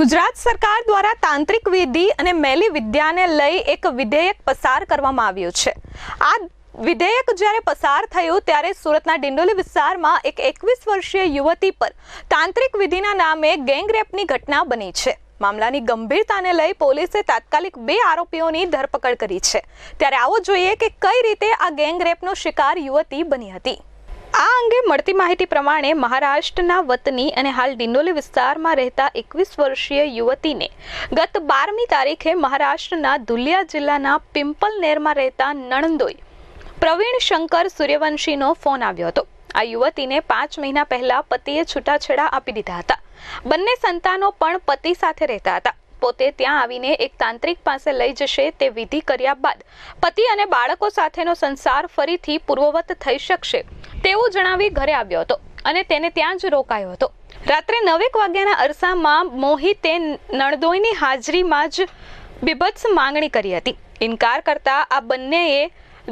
ગુજરાત સરકાર દ્વારા તાંત્રિક વિધિ અને મેલી વિદ્યાને લઈ એક વિધેયક પસાર કરવામાં આવ્યું છે. આ વિધેયક જ્યારે પસાર થયું ત્યારે સુરતના ડિંડોલી વિસ્તારમાં એક એકવીસ વર્ષીય યુવતી પર તાંત્રિક વિધિના નામે ગેંગરેપની ઘટના બની છે. મામલાની ગંભીરતાને લઈ પોલીસે તાત્કાલિક બે આરોપીઓની ધરપકડ કરી છે. ત્યારે આવો જોઈએ કે કઈ રીતે આ ગેંગરેપનો શિકાર યુવતી બની હતી. આ અંગે મળતી માહિતી પ્રમાણે મહારાષ્ટ્રના વતની અને હાલ ડિંડોલી વિસ્તારમાં રહેતા એકવીસ વર્ષીય યુવતીને ગત બારમી તારીખે મહારાષ્ટ્રના ધુલિયા જિલ્લાના પિંપલનેરમાં રહેતા નણંદોઈ પ્રવીણ શંકર સૂર્યવંશીનો ફોન આવ્યો હતો. આ યુવતીને પાંચ મહિના પહેલા પતિએ છૂટાછેડા આપી દીધા હતા. બંને સંતાનો પણ પતિ સાથે રહેતા હતા. પોતે ત્યાં આવીને એક તાંત્રિક પાસે લઈ જશે તે વિધિ કર્યા બાદ પતિ અને બાળકો સાથેનો સંસાર ફરીથી પૂર્વવત થઈ શકશે. તેવું જણાવી ઘરે આવ્યો હતો અને તેને ત્યાં જ રોકાયો હતો. રાત્રે નવેક વાગ્યાના અરસામાં મોહિતે નણદોઈની હાજરીમાં જ બીભત્સ માંગણી કરી હતી. ઇનકાર કરતા આ બંનેએ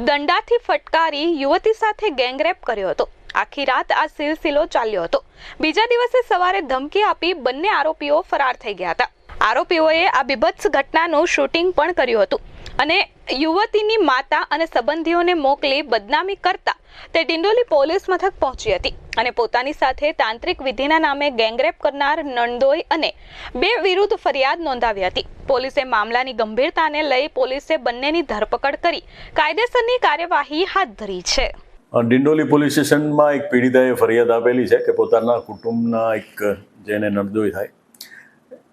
દંડાથી ફટકારી યુવતી સાથે ગેંગરેપ કર્યો હતો. આખી રાત આ સિલસિલો ચાલ્યો હતો. બીજા દિવસે સવારે ધમકી આપી બંને આરોપીઓ ફરાર થઈ ગયા હતા. આરોપીઓએ આ બીભત્સ ઘટનાનું શૂટિંગ પણ કર્યું હતું. અને યુવતીની માતા અને સંબંધીઓને મોકલી બદનામી કરતા તે ડિંડોલી પોલીસ મથક પહોંચી હતી અને પોતાની સાથે તાંત્રિક વિધિના નામે ગેંગરેપ કરનાર નંદોઈ અને બે વિરુદ્ધ ફરિયાદ નોંધાવી હતી. પોલીસે મામલાની ગંભીરતાને લઈ પોલીસે બંનેની ધરપકડ કરી કાયદેસરની કાર્યવાહી હાથ ધરી છે. ડિંડોલી પોલીસ સ્ટેશનમાં એક પીડિતાએ ફરિયાદ આપેલી છે કે પોતાના કુટુંબના એક, જેને નડદોઈ થાય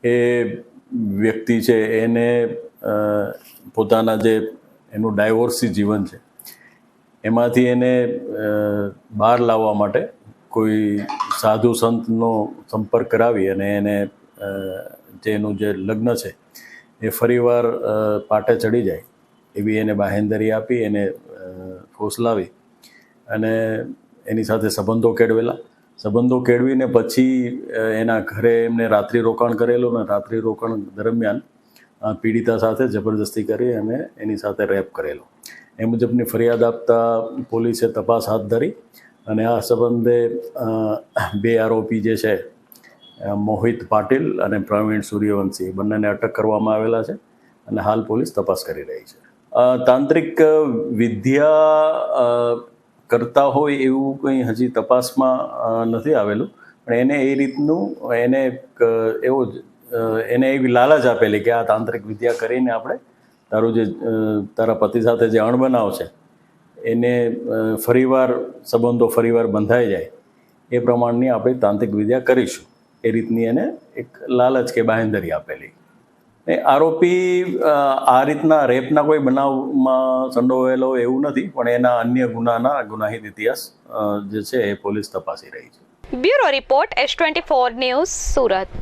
એ વ્યક્તિ છે, એને પોતાના જે એનું ડાયવોર્સી જીવન છે, એમાંથી એને બહાર લાવવા માટે કોઈ સાધુ સંતનો સંપર્ક કરાવી અને એને જે એનું જે લગ્ન છે, એ ફરીવાર પાટે ચડી જાય, એવી એને બાહેંધરી આપી, એને ફોસલાવી અને એની સાથે સંબંધો કેળવેલા. સંબંધો કેળવીને પછી એના ઘરે એમને રાત્રિ રોકાણ કરેલું ને રાત્રિ રોકાણ દરમિયાન પીડિતા સાથે જબરદસ્તી કરી અને એની સાથે રેપ કરેલો. એ મુજબની ફરિયાદ આપતા પોલીસે તપાસ હાથ ધરી અને આ સંબંધે બે આરોપી જે છે મોહિત પાટીલ અને પ્રવીણ સૂર્યવંશી, બંનેને અટક કરવામાં આવેલા છે અને હાલ પોલીસ તપાસ કરી રહી છે. તાંત્રિક વિદ્યા કરતા હોય એવું કંઈ હજી તપાસમાં નથી આવેલું. પણ એને એ રીતનું, એને એક, એવો જ એને એવી લાલચ આપેલી કે આ તાંત્રિક વિદ્યા કરીને આપણે તારું જે તારા પતિ સાથે જે અણબનાવ છે, એને ફરીવાર, સંબંધો ફરીવાર બંધાઈ જાય, એ પ્રમાણની આપણે તાંત્રિક વિદ્યા કરીશું. એ રીતની એને એક લાલચ કે બાંહેધરી આપેલી. એ આરોપી આ રીતના રેપના કોઈ બનાવમાં સંડોવાયેલો એવું નથી, પણ એના અન્ય ગુનાના ગુનાહિત ઇતિહાસ જે છે એ પોલીસ તપાસી રહી છે. Bureau report S twenty four news Surat.